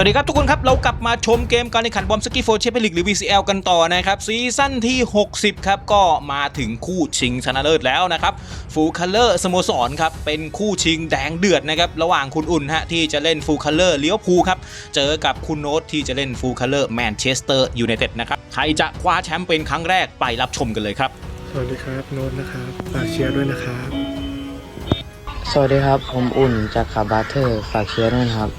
สวัสดีครับทุกคนครับ เรากลับมาชมเกมการแข่งขันบอมสกี้โฟร์เชฟเปลิกหรือ VCL กันต่อนะครับซีซั่นที่ 60 ครับ ก็มาถึงคู่ชิงชนะเลิศแล้วนะครับฟูลคัลเลอร์สโมสรครับ เป็นคู่ชิงแดงเดือดนะครับ ระหว่างคุณอุ่นฮะที่จะเล่นฟูลคัลเลอร์เลี้ยวภูลครับ เจอกับคุณโน้ตที่จะเล่นฟูลคัลเลอร์แมนเชสเตอร์ยูไนเต็ดนะครับใครจะคว้าแชมป์เป็นครั้งแรกไปรับชมกันเลยครับ สวัสดีครับโน้ตนะครับฝากเชียร์ด้วยนะครับ สวัสดีครับ ผมอุ่นจากคาบาเทอร์ฝากเชียร์ด้วยนะครับ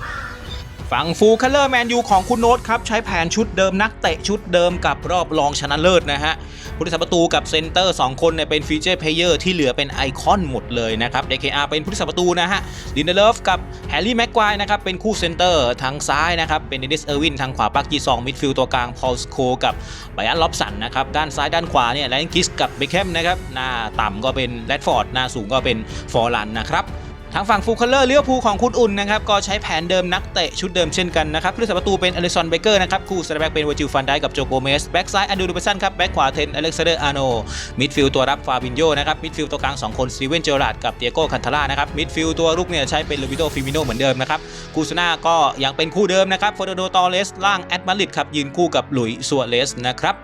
ฝั่งฟูลคัลเลอร์แมนยูของคุณโน้ตครับใช้แผนชุดเดิมนักเตะชุดเดิมกับรอบรองชนะเลิศนะฮะผู้รักษาประตูกับเซนเตอร์ 2 คนเนี่ยเป็นฟีเจอร์เพลเยอร์ที่เหลือเป็นไอคอนหมดเลยนะครับ DKR เป็นผู้รักษาประตูนะฮะดินเดเลฟกับแฮร์รี่แม็กควายนะครับเป็นคู่เซนเตอร์ทางซ้ายนะครับเป็นเดนิสเออร์วินทางขวาปักจีซองมิดฟิลด์ตัวกลางพอลสโคกับไบรอันล็อบสันนะครับด้านซ้ายด้านขวาเนี่ยแลนกิสกับเบคแฮมนะครับหน้าต่ำก็เป็นแรดฟอร์ดหน้าสูงก็เป็นฟอร์ลันนะครับ ทางฝั่งฟูคัลเลอร์เลี้ยวภูของคุณอุ่นนะครับก็ใช้แผนเดิมนักเตะชุดเดิมเช่นกันนะครับผู้รักษาประตูเป็นอลิสันเบเกอร์นะครับคู่สแตแบ็กเป็นวอจิลฟันได้กับโจโกเมสแบ็กซ้ายอันดูดูเปสันครับแบ็กขวาเทนอเล็กซานเดอร์อาร์โนมิดฟิลด์ตัวรับฟาบินโยนะครับมิดฟิลด์ตัวกลาง2คนสตีเวนเจอร์ราดกับเตียโก้คันทาร่านะครับมิดฟิลด์ตัวรุกเนี่ยใช้เป็นลูบิโตฟิมิโนเหมือนเดิมนะครับคูซนาก็ยังเป็นคู่เดิมนะครับฟอร์โดตอเลสล่างแอดมาริดครับยืนคู่กับหลุยส์ซัวเรสนะครับ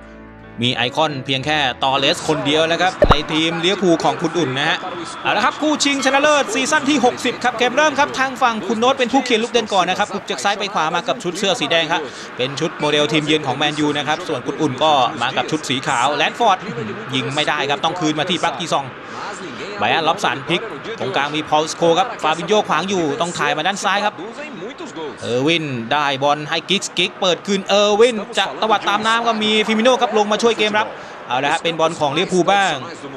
มีไอคอนเพียงแค่ตอเลสคนเดียวแล้วครับ ในทีมเลี้ยวภูของคุณอุ่นนะฮะเอาละครับคู่ชิงชนะเลิศซีซั่นที่ 60 ครับเกมเริ่มครับ ทางฝั่งคุณโน้ตเป็นผู้เขียนลูกเดินก่อนนะครับบุกจากซ้ายไปขวามากับชุดเสื้อสีแดงครับเป็นชุดโมเดลทีมเยือนของแมนยูนะครับส่วนคุณอุ่นก็มากับชุดสีขาวแลนฟอร์ดยิงไม่ได้ครับต้องคืนมาที่ปลักกีซองไบอันล็อบสันพลิกตรงกลางมีพอลสโคครับฟาบินโยขวางอยู่ต้องถ่ายมาด้านซ้ายครับ เออร์วินได้บอลให้กิกส์กิกเปิดคืนเออร์วินจะตวัดตามน้ำก็มีฟิมิโน่ครับลงมาช่วยเกมรับเอาละฮะเป็นบอลของลิเวอร์พูลบ้าง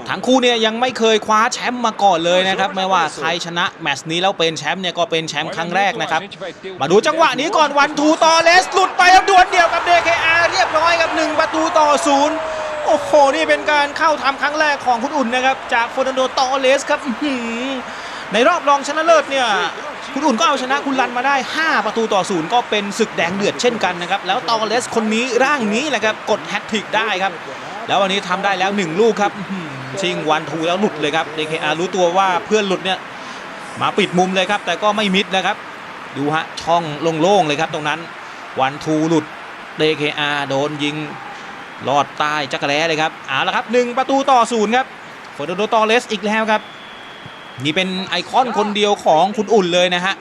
ทั้งคู่เนี่ยยังไม่เคยคว้าแชมป์มาก่อนเลยนะครับไม่ว่าใครชนะแมตช์นี้แล้วเป็นแชมป์เนี่ยก็เป็นแชมป์ครั้งแรกนะครับ มาดูจังหวะนี้ก่อนวันทูต่อเลสหลุดไปครับดวลเดียวกับ DKR เรียบร้อยกับ1ประตูต่อศูนย์โอ้โหนี่เป็นการเข้าทำครั้งแรกของคุณอุ่นนะครับ จากโฟนันโดตอเลสครับ ในรอบรองชนะเลิศเนี่ยคุณอุ่นก็เอาชนะคุณรันมาได้ 5 ประตูต่อศูนย์ก็เป็นศึกแดงเดือดเช่นกันนะครับ แล้วตองเลสคนนี้ร่างนี้แหละครับกดแฮตทริกได้ครับ แล้ววันนี้ทำได้แล้ว 1 ลูกครับชิงวันทูแล้วหลุดเลยครับ DKR รู้ตัวว่าเพื่อนหลุดเนี่ยมาปิดมุมเลยครับ แต่ก็ไม่มิดนะครับ ดูฮะช่องโล่งๆเลยครับตรงนั้นวันทูหลุด DKR โดนยิงลอดใต้จักรแล้เลยครับเอาละครับ 1 ประตูต่อศูนย์ครับฟอร์นันโดตอเลสอีกแล้วครับ นี่เป็นไอคอนคนเดียวของคุณอุ่นเลยนะฮะ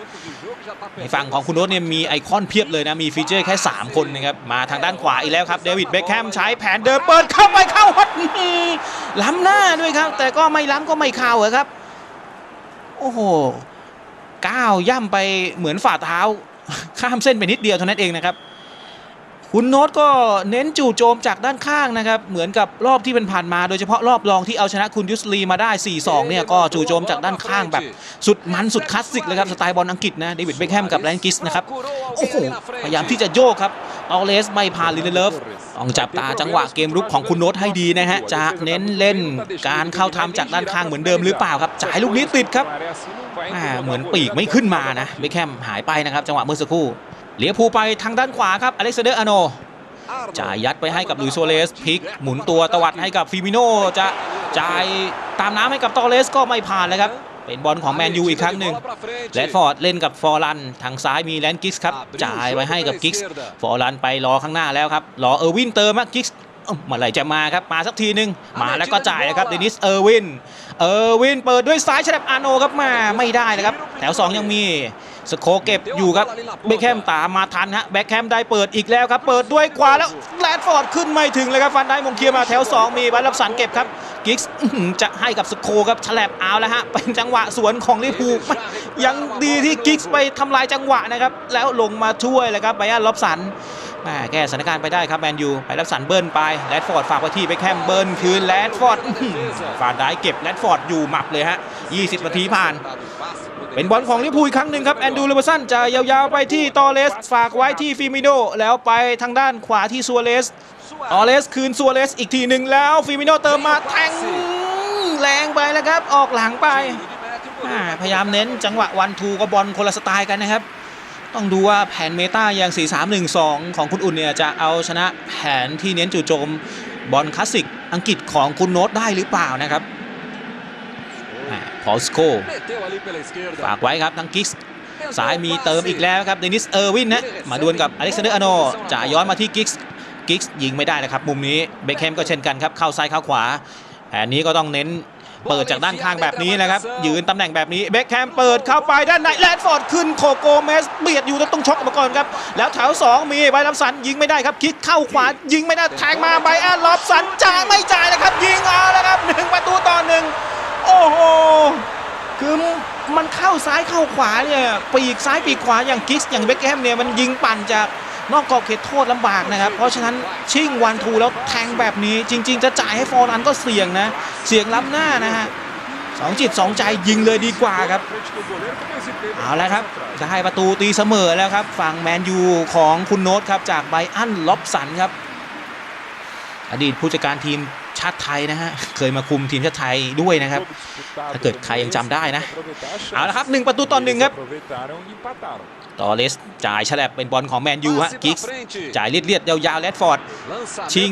ในฝั่งของคุณโน้ตเนี่ยมีไอคอนเพียบเลยนะ มีฟีเจอร์แค่ 3 คนนะครับ มาทางด้านขวาอีกแล้วครับ เดวิดเบคแฮมใช้แผนเดิมเปิดเข้าไปเข้าฮอตล้ำหน้าด้วยครับ แต่ก็ไม่ล้ำก็ไม่เข้าอครับ โอ้โหก้าวย่ำไปเหมือนฝ่าเท้า ข้ามเส้นไปนิดเดียวเท่านั้นเองนะครับ คุณโน้ตก็เน้นจู่โจมจากด้านข้างนะครับ เหมือนกับรอบที่เป็นผ่านมาโดยเฉพาะรอบรองที่เอาชนะคุณยุสลีมาได้ 4-2 เนี่ยก็จู่โจมจากด้านข้างแบบสุดมันสุดคลาสสิกเลยครับ สไตล์บอลอังกฤษนะเดวิดเบคแฮมกับแลนกิสนะครับ โอ้โห พยายามที่จะโยกครับเอาเลสไม่ผ่านลินเดเลฟต้องจับตาจังหวะเกมรุกของคุณโน้ตให้ดีนะฮะจะเน้นเล่นการเข้าทำจากด้านข้างเหมือนเดิมหรือเปล่าครับจ่ายลูกนี้ติดครับเหมือนปีกไม่ขึ้นมานะเบคแฮมหายไปนะครับจังหวะเมื่อสักครู่ เลียภูลไปทางด้านขวาครับอเล็กซานเดอร์อาโนจ่ายยัดไปให้กับลุยโซเลสพลิก หมุนตัวตวัดให้กับฟิมิโนจะจ่ายตามน้ำให้กับตอเลสก็ไม่ผ่านเลยครับ เป็นบอลของแมนยูอีกครั้งหนึ่งแรดฟอร์ดเล่นกับฟอร์ลัน ทางซ้ายมีแลนกิกส์ครับ จ่ายไปให้กับกิกส์ฟอร์ลันไปรอข้างหน้าแล้วครับ รอเออร์วินเติมอะกิกส์เอ้าเมื่อไหร่จะมาครับ มาสักทีหนึ่งมาแล้วก็จ่ายนะครับเดนิสเออร์วิน เออร์วินเปิดด้วยซ้ายฉลับอาโนครับมาไม่ได้เลยครับ แถว 2 ยังมี สโคเก็บอยู่ครับเบคแฮมตามมาทันฮะแบ็คแฮมได้เปิดอีกแล้วครับ เปิดด้วยขวาแล้วแรดฟอร์ดขึ้นไม่ถึงเลยครับฟันได้มงเคลียร์มาแถว 2 มีบัลลับสันเก็บครับกิกส์อื้อหือจะให้กับสโคครับฉลับเอาแล้วฮะเป็นจังหวะสวนของลิเวอร์พูลยังดีที่กิกส์ไปทำลายจังหวะนะครับแล้วลงมาช่วยเลยครับไบอันล็อบสันแม่แก้สถานการณ์ไปได้ครับแมนยูไปรับสันเบิร์นไปแรดฟอร์ดฝากไว้ที่ไปแคมเบิร์นคืนแรดฟอร์ดอื้อหือฟานได้เก็บแรดฟอร์ดอยู่หมับเลยฮะ 20 นาทีผ่าน เป็นบอลของลิเวอร์พูลครั้งหนึ่งครับแอนดูเลเบอร์สันจะยาวๆไปที่ตอเลส ฝากไว้ที่ฟิมิโนแล้วไปทางด้านขวาที่ซัวเรสตอเลสคืนซัวเรสอีกทีหนึ่งแล้วฟิมิโนเติมมาแทงแรงไปแล้วครับ ออกหลังไปพยายามเน้นจังหวะวันทูกับบอลคนละสไตล์กันนะครับ ต้องดูว่าแผนเมตาอย่าง 4-3-1-2 ของคุณอุ่นเนี่ยจะเอาชนะแผนที่เน้นจู่โจมบอลคลาสสิกอังกฤษของคุณโน้ตได้หรือเปล่านะครับ อลสโคฝากไว้ครับทั้งกิกส์ซ้ายมีเติมอีกแล้วครับเดนิสเออร์วินนะมาดวลกับอเล็กซานเดอร์อาโนจ่ายย้อนมาที่กิกส์กิกส์ยิงไม่ได้นะครับ มุมนี้เบคแฮมก็เช่นกันครับ เข้าซ้ายเข้าขวาแผนนี้ก็ต้องเน้นเปิดจากด้านข้างแบบนี้นะครับ ยืนตำแหน่งแบบนี้เบคแฮมเปิดเข้าไปด้านในแลนฟอร์ดขึ้นโคโกเมสเบียดอยู่แล้วต้องชกมาก่อนครับ แล้วแถว 2 มีไบลัมสันยิงไม่ได้ครับ คิกเข้าขวายิงไม่ได้แทงมาไบอันลอบสันจ่ายไม่จ่ายนะครับ ยิงเอาแล้วครับหนึ่งประตูต่อหนึ่ง โอ้โห คือมันเข้าซ้ายเข้าขวาเนี่ยปีกซ้ายปีกขวาอย่างกิกส์อย่างเบคแฮมเนี่ยมันยิงปั่นจากนอกกรอบเขตโทษลำบากนะครับ เพราะฉะนั้นชิ่งวันทูแล้วแทงแบบนี้ จริง ๆ จะจ่ายให้ฟอร์รันก็เสี่ยงนะ เสี่ยงล้ำหน้านะฮะสองจิตสองใจยิงเลยดีกว่าครับ เอาล้วครับ ได้ประตูตีเสมอแล้วครับ ฝั่งแมนยูของคุณโน้ตครับ จากไบอันล็อบสันครับ อดีตผู้จัดการทีม ชาติไทยนะฮะ เคยมาคุมทีมชาติไทยด้วยนะครับ ถ้าเกิดใครยังจำได้นะ เอาละครับหนึ่งประตูต่อหนึ่งครับตอเลสจ่ายฉลับเป็นบอลของแมนยูฮะกิกส์จ่ายเลียดๆยาวๆแรดฟอร์ด ชิง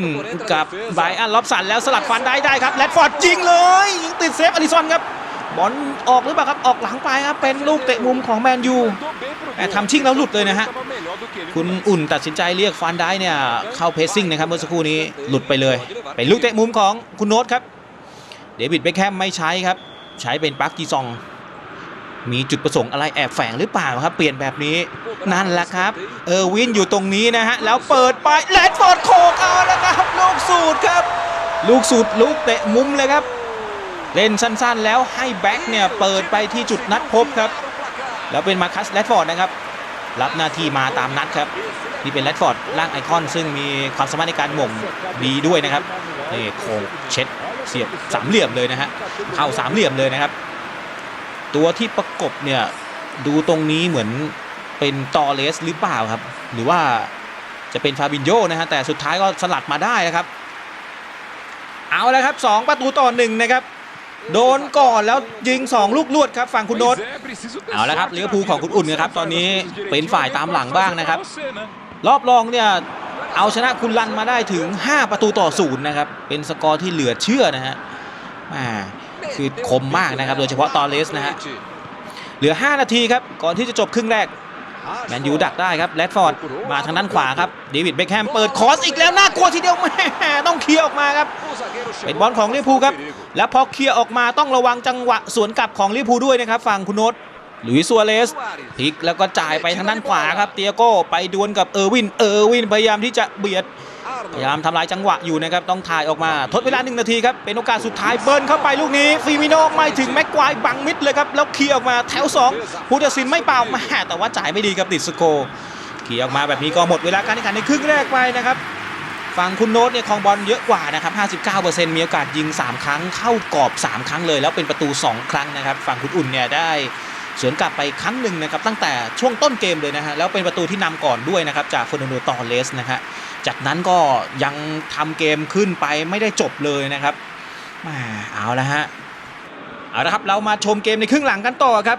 กับไบรอันล็อบสันแล้วสลัดฟันได้ได้ครับแรดฟอร์ดยิงเลยยิงติดเซฟอลิซอนครับบอลออกหรือเปล่าครับ ออกหลังไปครับเป็นลูกเตะมุมของแมนยูแต่ทำชิงแล้วหลุดเลยนะฮะ คุณอุ่นตัดสินใจเรียกฟันได้เนี่ยเข้าเพสซิ่งนะครับเมื่อสักครู่นี้หลุดไปเลย เป็นลูกเตะมุมของคุณโน้ตครับ เดวิดเบคแฮมไม่ใช้ครับ ใช้เป็นปาร์คจีซอง มีจุดประสงค์อะไรแอบแฝงหรือเปล่าครับ เปลี่ยนแบบนี้นั่นแหละครับ เออร์วินอยู่ตรงนี้นะฮะ แล้วเปิดไปแลนฟอร์ดโคกเอาแล้วครับ ลูกสูตรครับ ลูกสูตรลูกเตะมุมเลยครับ เล่นสั้นๆแล้วให้แบ็กเนี่ยเปิดไปที่จุดนัดพบครับ แล้วเป็นมาคัสแรดฟอร์ดนะครับ รับหน้าที่มาตามนัดครับนี่เป็นแรดฟอร์ดร่างไอคอน ซึ่งมีความสามารถในการหม่งดีด้วยนะครับนี่โค้งเช็ดเสียบสามเหลี่ยมเลยนะฮะเข้าสามเหลี่ยมเลยนะครับ ตัวที่ประกบเนี่ยดูตรงนี้เหมือนเป็นตอเลสหรือเปล่าครับ หรือว่าจะเป็นฟาบินโยนะฮะแต่สุดท้ายก็สลัดมาได้นะครับ เอาแล้วครับ 2 ประตูต่อหนึ่งนะครับ โดนก่อนแล้วยิง 2 ลูกลวดครับฝั่งคุณโนตเอาละครับลิเวอร์พูของคุณอุ่นนะครับ ตอนนี้เป็นฝ่ายตามหลังบ้างนะครับ รอบรองเนี่ยเอาชนะคุณลันมาได้ถึง 5 ประตูต่อศูนย์นะครับ เป็นสกอร์ที่เหลือเชื่อนะฮะม่คือคมมากนะครับ โดยเฉพาะตอเลสนะฮะเหลือ 5 นาทีครับ ก่อนที่จะจบครึ่งแรก แมนยูดักได้ครับแรดฟอร์ดมาทางด้านขวาครับเดวิดเบคแฮมเปิดคอสอีกแล้วน่ากลัวทีเดียวแม่ต้องเคลียร์ออกมาครับเป็นบอลของลิพูครับ และพอเคลียร์ออกมาต้องระวังจังหวะสวนกลับของลิพูด้วยนะครับฝั่งคุณโนตหลุยส์ซัวเรสพลิกแล้วก็จ่ายไปทางด้านขวาครับเตียโก้ไปดวลกับเออร์วินเออร์วินพยายามที่จะเบียด พยายามทำลายจังหวะอยู่นะครับต้องถ่ายออกมา ทดเวลาหนึ่งนาทีครับเป็นโอกาสสุดท้ายเบิร์นเข้าไปลูกนี้ฟีมิโนไม่ถึงแม็กควายบังมิดเลยครับแล้วเคลียร์ออกมาแถว2ผู้ตัดสินไม่เป่าแม่แต่ว่าจ่ายไม่ดีครับติดสโกเคลียร์ออกมาแบบนี้ก็หมดเวลาการแข่งขันในครึ่งแรกไปนะครับฝั่งคุณโน้ตเนี่ยคองบอลเยอะกว่านะครับ 59%มีโอกาสยิง 3 ครั้ง เข้ากรอบ 3 ครั้งเลย แล้วเป็นประตู 2 ครั้งนะครับ ฝั่งคุณอุ่นเนี่ยได้ สวนกลับไปครั้งหนึ่งนะครับตั้งแต่ช่วงต้นเกมเลยนะฮะแล้วเป็นประตูที่นำก่อนด้วยนะครับจากเฟอร์นันโดตอเลสนะฮะจากนั้นก็ยังทำเกมขึ้นไปไม่ได้จบเลยนะครับม่เอาละฮะเอาละครับเรามาชมเกมในครึ่งหลังกันต่อครับ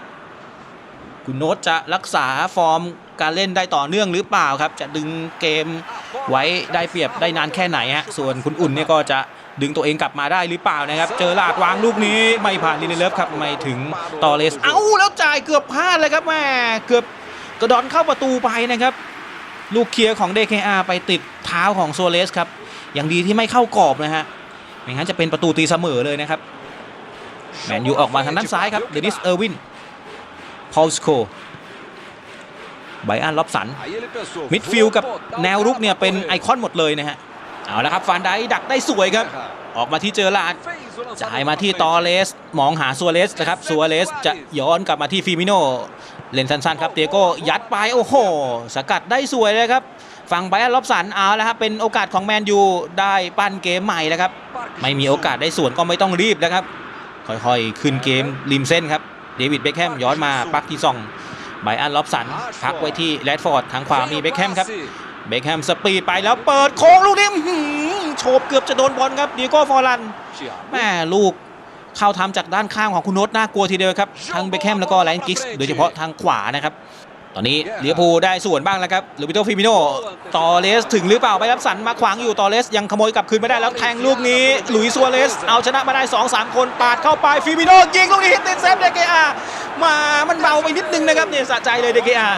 คุณโน้ตจะรักษาฟอร์มการเล่นได้ต่อเนื่องหรือเปล่าครับ จะดึงเกมไว้ได้เปรียบได้นานแค่ไหนฮะส่วนคุณอุ่นเนี่ยก็จะ ดึงตัวเองกลับมาได้หรือเปล่านะครับเจอลาดวางลูกนี้ไม่ผ่านลินเนเลฟครับไม่ถึงตอเลสเอ้าแล้วจ่ายเกือบพลาดเลยครับแม่เกือบกระดอนเข้าประตูไปนะครับ ลูกเคลียร์ของ DKR ไปติดเท้าของโซเลสครับอย่างดีที่ไม่เข้ากรอบนะฮะไม่งั้นจะเป็นประตูตีเสมอเลยนะครับแมนยูออกมาทางด้านซ้ายครับเดนิสเออร์วินพอลสโคไบอันล็อบสันมิดฟิลด์กับแนวรุกเนี่ยเป็นไอคอนหมดเลยนะฮะ เอาละครับฟานไดดักได้สวยครับ ออกมาที่เจอลาดจ่ายมาที่ตอเลส มองหาซัวเรสนะครับซัวเรสจะย้อนกลับมาที่ฟิมิโนเล่นสั้นๆครับเตียโก้ยัดไปโอ้โห สกัดได้สวยเลยครับฝั่งไบรอันล็อบสันเอาแล้วครับเป็นโอกาสของแมนยูได้ปั้นเกมใหม่แล้วครับ ไม่มีโอกาสได้ส่วนก็ไม่ต้องรีบนะครับ ค่อยๆ ขึ้นเกมริมเส้นครับเดวิดเบคแฮมย้อนมาปักที่ซองไบรอันล็อบสันพักไว้ที่แรดฟอร์ดทางขวามีเบคแฮมครับ เบคแฮมสปีดไปแล้วเปิดโค้งลูกนี้อื้อหือโฉบเกือบจะโดนบอลครับดีโก้ฟอร์ลันแม่ลูกเข้าทำจากด้านข้างของคุณโน้ตน่ากลัวทีเดียวครับทั้งเบคแฮมแล้วก็แลนกิกส์โดยเฉพาะทางขวานะครับ ตอนนี้เลียพูลได้ส่วนบ้างแล้วครับลูบิโตฟิมิโนตอเลสถึงหรือเปล่าไปรับสันมาขวางอยู่ตอเลสยังขโมยกลับคืนไม่ได้แล้วแทงลูกนี้หลุยส์ซัวเรสเอาชนะมาได้ 2-3 คนปาดเข้าไปฟิมิโนยิงลูกนี้ติดเซฟเดเกอาแมามันเบาไปนิดนึงนะครับเนี่ยสะใจเลยเดเกอา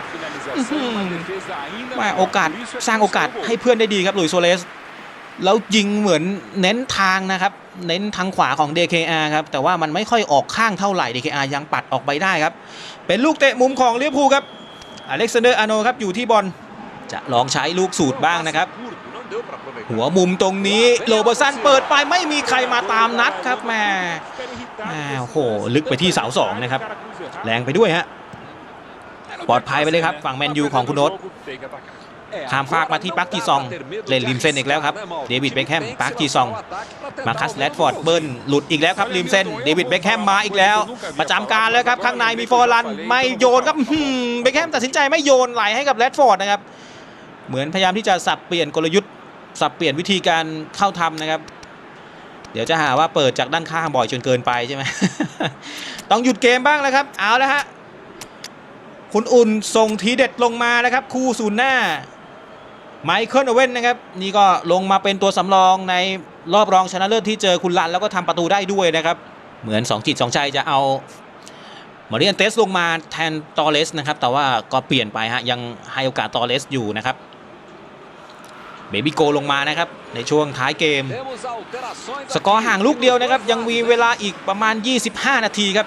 มาโอกาสสร้างโอกาสให้เพื่อนได้ดีครับหลุยส์โซเลส แล้วยิงเหมือนเน้นทางนะครับ เน้นทางขวาของ DKR ครับ แต่ว่ามันไม่ค่อยออกข้างเท่าไหร่ DKR ยังปัดออกไปได้ครับ เป็นลูกเตะมุมของลิเวอร์พูลครับอเล็กซานเดอร์อาโนครับอยู่ที่บอลจะลองใช้ลูกสูตรบ้างนะครับ หัวมุมตรงนี้โรเบอร์สันเปิดไปไม่มีใครมาตามนัดครับแหม่แหม่โอ้โหลึกไปที่เสาสองนะครับ แรงไปด้วยฮะ ปลอดภัยไปเลยครับ ฝั่งแมนยูของคุณโนตข้ามฟากมาที่ปักจีซองเล่นริมเส้นอีกแล้วครับเดวิดเบคแฮมปักจีซอง มาคัสแรดฟอร์ดเบิร์นหลุดอีกแล้วครับริมเส้นเดวิดเบคแฮมมาอีกแล้ว ประจำการแล้วครับข้างในมีฟอร์ลันไม่โยนครับเบคแฮมตัดสินใจไม่โยนไหลให้กับแรดฟอร์ดนะครับเหมือนพยายามที่จะสับเปลี่ยนกลยุทธ์ สับเปลี่ยนวิธีการเข้าทำนะครับ เดี๋ยวจะหาว่าเปิดจากด้านข้างบ่อยจนเกินไปใช่ไหมต้องหยุดเกมบ้างแล้วครับเอาแล้วฮะ คุณอุ่นส่งทีเด็ดลงมานะครับ คู่ศูนย์หน้าไมเคิลโอเว่นนะครับ นี่ก็ลงมาเป็นตัวสำรองในรอบรองชนะเลิศที่เจอคุณลันแล้วก็ทำประตูได้ด้วยนะครับ เหมือน2จิต2ใจจะเอามาริอันเตสลงมาแทนตอเลสนะครับ แต่ว่าก็เปลี่ยนไปฮะยังให้โอกาสตอเลสอยู่นะครับเบบี้โกลงมานะครับ ในช่วงท้ายเกม สกอร์ห่างลูกเดียวนะครับ ยังมีเวลาอีกประมาณ 25 นาทีครับ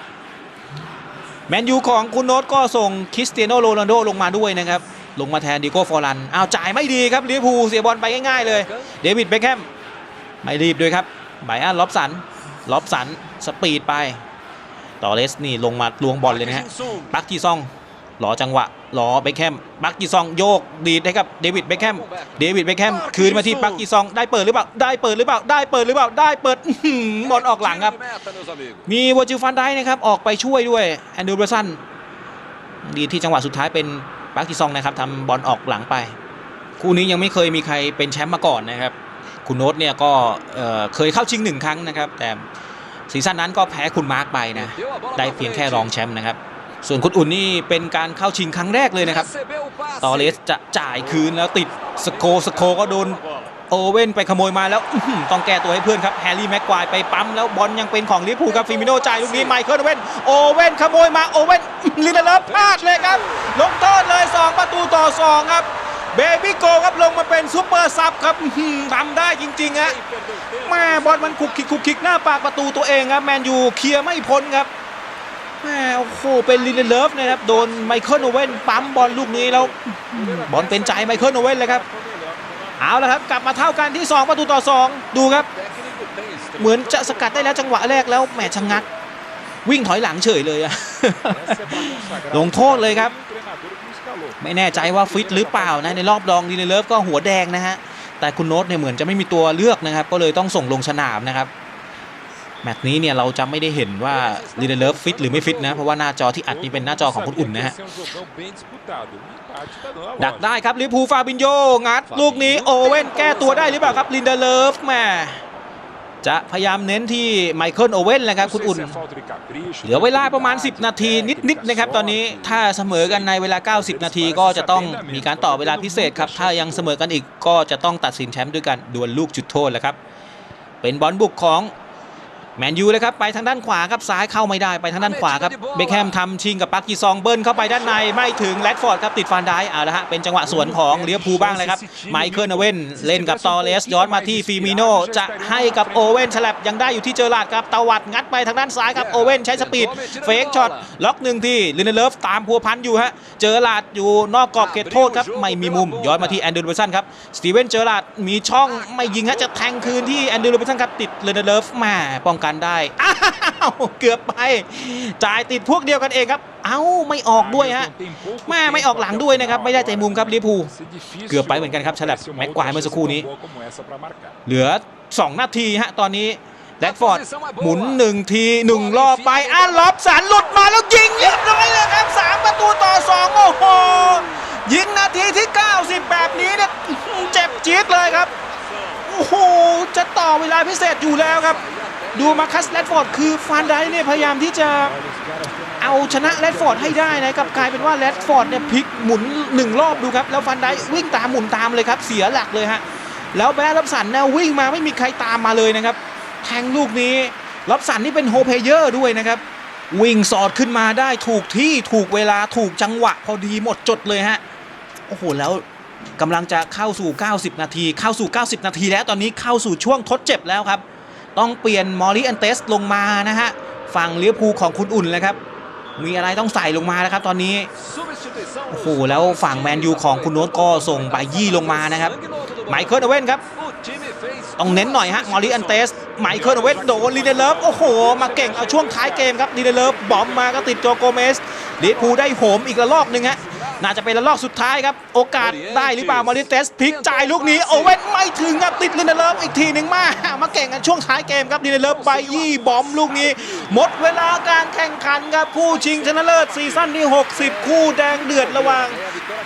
แมนยูของคุณโน้ตก็ส่งคริสเตียโนโรนัลโดลงมาด้วยนะครับ ลงมาแทนดิโก้ฟอรันอ้าวจ่ายไม่ดีครับลิเวอร์พูลเสียบอลไปง่ายๆเลย เดวิดเบคแฮมไม่รีบด้วยครับไบอันล็อบสันล็อบสันสปีดไป ต่อเลสนี่ลงมาลวงบอลเลยนะฮะปักที่ซอง รอจังหวะรอเบคแฮมปักจีซองโยกดีดให้กับเดวิดเบคแฮมเดวิดเบคแฮมคืนมาที่ปักจีซองได้เปิดหรือเปล่าได้เปิดหรือเปล่าได้เปิดหรือเปล่าได้เปิดอื้อหือบอลออกหลังครับ มีวอร์จิลฟันได้นะครับออกไปช่วยด้วยแอนดูเบอร์สันดีที่จังหวะสุดท้ายเป็นปาร์กิซองนะครับทำบอลออกหลังไป คู่นี้ยังไม่เคยมีใครเป็นแชมป์มาก่อนนะครับคุณโน้ตเนี่ยก็เอ่อเคยเข้าชิงหนึ่งครั้งนะครับ แต่ซีซั่นนั้นก็แพ้คุณมาร์กไปนะได้เพียงแค่รองแชมป์นะครับ ส่วนคุณอุ่นนี่เป็นการเข้าชิงครั้งแรกเลยนะครับ ตอเลสจะจ่ายคืนแล้วติดสโคสโคก็โดนโอเว่นไปขโมยมาแล้วต้องแก้ตัวให้เพื่อนครับแฮร์รี่แม็กควายไปปั๊มแล้วบอลยังเป็นของลิเวอร์พูลครับฟิมิโนจ่ายลูกนี้ไมเคิลโอเว่นโอเว่นขโมยมาโอเว่นลินเดเลฟพลาดเลยครับ ลงโทษเลย 2 ประตูต่อ 2 ครับเบบี้โกครับลงมาเป็นซูเปอร์ซับครับทำได้จริงๆฮะแม่บอลมันคุกคิกคุกคิกหน้าปากประตูตัวเองครับแมนยูเคลียร์ไม่พ้นครับ แม่โอ้โหเป็นลินเดเลฟนะครับโดนไมเคิลโอเว่นปั๊มบอลลูกนี้แล้วบอลเป็นใจไมเคิลโอเว่นเลยครับเอาละครับกลับมาเท่ากันที่ 2 ประตูต่อ 2 ดูครับ เหมือนจะสกัดได้แล้วจังหวะแรกแล้วแหมชะงัก วิ่งถอยหลังเฉยเลยอะลงโทษเลยครับ ไม่แน่ใจว่าฟิตหรือเปล่านะในรอบรองลินเดเลฟก็หัวแดงนะฮะแต่คุณโน้ตเนี่ยเหมือนจะไม่มีตัวเลือกนะครับ ก็เลยต้องส่งลงสนามนะครับ แมตช์นี้เนี่ยเราจะไม่ได้เห็นว่าลีเดเลฟฟิตหรือไม่ฟิตนะ เพราะว่าหน้าจอที่อัดนี่เป็นหน้าจอของคุณอุ่นนะฮะดักได้ครับลิพูฟาบินโยงัด ลูกนี้โอเว่นแก้ตัวได้หรือเปล่าครับลินเดเลฟแม่จะพยายามเน้นที่ไมเคิลโอเว่นแหละครับคุณอุ่น เหลือเวลาประมาณ 10 นาทีนิดๆนะครับตอนนี้ถ้าเสมอกันในเวลา 90 นาทีก็จะต้องมีการต่อเวลาพิเศษครับ ถ้ายังเสมอกันอีกก็จะต้องตัดสินแชมป์ด้วยกันดวลลูกจุดโทษแหละครับ เป็นบอลบุกของ แมนยูเลยครับไปทางด้านขวาครับซ้ายเข้าไม่ได้ไปทางด้านขวาครับเบคแฮมทำชิงกับปักกีซองเบิ้ลเข้าไปด้านในไม่ถึงแรดฟอร์ดครับติดฟันได้เอาละฮะเป็นจังหวะสวนของเลียพูลบ้างเลยครับไมเคิลโอเว่นเล่นกับตอเลสย้อนมาที่ฟีมิโนจะให้กับโอเว่นฉลับยังได้อยู่ที่เจอราร์ดครับตวัดงัดไปทางด้านซ้ายครับโอเว่นใช้สปีดเฟกช็อตล็อกหนึ่งที่ลินเดเลฟตามพัวพันอยู่ฮะเจอราร์ดอยู่นอกกรอบเขตโทษครับไม่มีมุมย้อนมาที่แอนดรูว์เบอร์สันครับสตีเวนเจอราร์ดมีช่องไม่ยิงฮะจะแทงคืนที่แอนดรูว์เบอร์สันครับติดลินเดเลฟมาป้องกันได้ อ้าวเกือบไป จ่ายติดพวกเดียวกันเองครับ เอ้าไม่ออกด้วยฮะแม่ไม่ออกหลังด้วยนะครับ ไม่ได้ใจมุมครับลิเวอร์พูลเกือบไปเหมือนกันครับฉลับแม็กควายเมื่อสักครู่นี้ เหลือ 2 นาทีฮะตอนนี้แรดฟอร์ดหมุน1ที1รอบไปอ่านล็อบสันหลุดมาแล้วยิงเรียบร้อยเลยครับ3ประตูต่อ2โอ้โหยิงนาทีที่ 90 แบบนี้เนี่ยเจ็บจี๊ดเลยครับ โอ้โห จะต่อเวลาพิเศษอยู่แล้วครับ ดูมาคัสแรดฟอร์ดคือฟานไดเนี่ยพยายามที่จะเอาชนะแรดฟอร์ดให้ได้นะกลับกลายเป็นว่าแรดฟอร์ดเนี่ยพลิกหมุนหนึ่งรอบดูครับแล้วฟานไดวิ่งตามหมุนตามเลยครับ เสียหลักเลยฮะแล้วแบร์รับสันเนี่ยวิ่งมาไม่มีใครตามมาเลยนะครับแทงลูกนี้รับสันนี่เป็นโฮเพเยอร์ด้วยนะครับ วิ่งสอดขึ้นมาได้ถูกที่ถูกเวลาถูกจังหวะ พอดีหมดจดเลยฮะโอ้โหแล้วกำลังจะเข้าสู่ 90 นาที เข้าสู่ 90 นาทีแล้วตอนนี้เข้าสู่ช่วงทดเจ็บแล้วครับ ต้องเปลี่ยนมอริอันเตสลงมานะฮะฝั่งเลี้ยวภูของคุณอุ่นเลยครับมีอะไรต้องใส่ลงมานะครับตอนนี้โอ้โหแล้วฝั่งแมนยูของคุณโน้ตก็ส่งไปยี่ลงมานะครับไมเคิลโอเว่นครับต้องเน้นหน่อยฮะมอริอันเตสไมเคิลโอเว่นโดนลีเดเลิฟโอ้โห มาเก่งเอาช่วงท้ายเกมครับลีเดเลิฟบอมมาก็ติดโจโกเมสลิเวอร์พูลได้โหมอีกระลอกหนึ่งฮะ น่าจะเป็นระลอกสุดท้ายครับ โอกาสได้หรือเปล่ามอริเตสพลิกจ่ายลูกนี้โอเว่นไม่ถึงครับติดลีเดเลฟอีกทีหนึ่งมา มาเก่งกันช่วงท้ายเกมครับลีเดเลฟไปยี่บอมลูกนี้ หมดเวลาการแข่งขันครับคู่ชิงชนะเลิศซีซั่นที่ 60 คู่แดงเดือดระหว่าง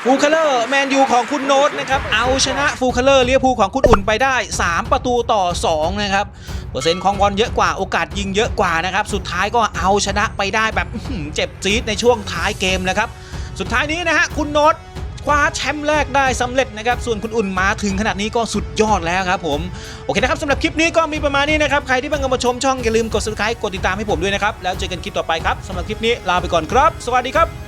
ฟูคาเลอร์แมนยูของคุณโน้ตนะครับเอาชนะฟูคาเลอร์เลียพูของคุณอุ่นไปได้ 3 ประตูต่อ 2 นะครับเปอร์เซ็นต์ของบอลเยอะกว่าโอกาสยิงเยอะกว่านะครับสุดท้ายก็เอาชนะไปได้แบบเจ็บจี๊ดในช่วงท้ายเกมนะครับ สุดท้ายนี้นะฮะคุณโน้ตคว้าแชมป์แรกได้สำเร็จนะครับ ส่วนคุณอุ่นมาถึงขนาดนี้ก็สุดยอดแล้วครับผม โอเคนะครับสำหรับคลิปนี้ก็มีประมาณนี้นะครับ ใครที่เพิ่งเข้ามาชมช่องอย่าลืมกด subscribe กดติดตามให้ผมด้วยนะครับ แล้วเจอกันคลิปต่อไปครับสำหรับคลิปนี้ลาไปก่อนครับ สวัสดีครับ